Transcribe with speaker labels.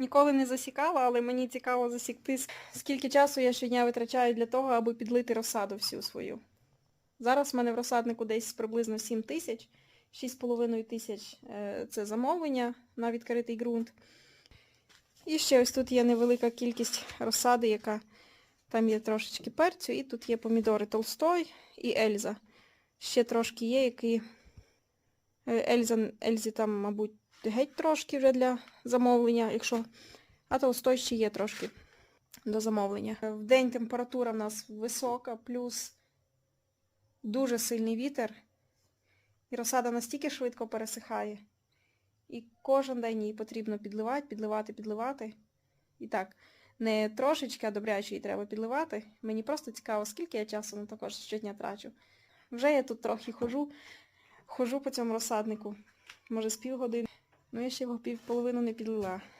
Speaker 1: Ніколи не засікала, але мені цікаво засікти, скільки часу я щодня витрачаю для того, аби підлити розсаду всю свою. Зараз в мене в розсаднику десь приблизно 7 тисяч, 6,5 тисяч е, це замовлення на відкритий ґрунт. І ще ось тут є невелика кількість розсади, яка там є трошечки перцю, і тут є помідори Толстой і Ельза. Ще трошки є, які е, Ельза, Ельзі там, мабуть, геть трошки вже для замовлення, якщо. А Толстой ще є трошки до замовлення. В день температура в нас висока, плюс дуже сильний вітер. І розсада настільки швидко пересихає. І кожен день її потрібно підливати, підливати, підливати. І так, не трошечки, а добряче її треба підливати. Мені просто цікаво, скільки я часу на також щодня трачу. Вже я тут трохи хожу, хожу по цьому розсаднику. Може з півгодини. Ну я ще його півполовину не підлила.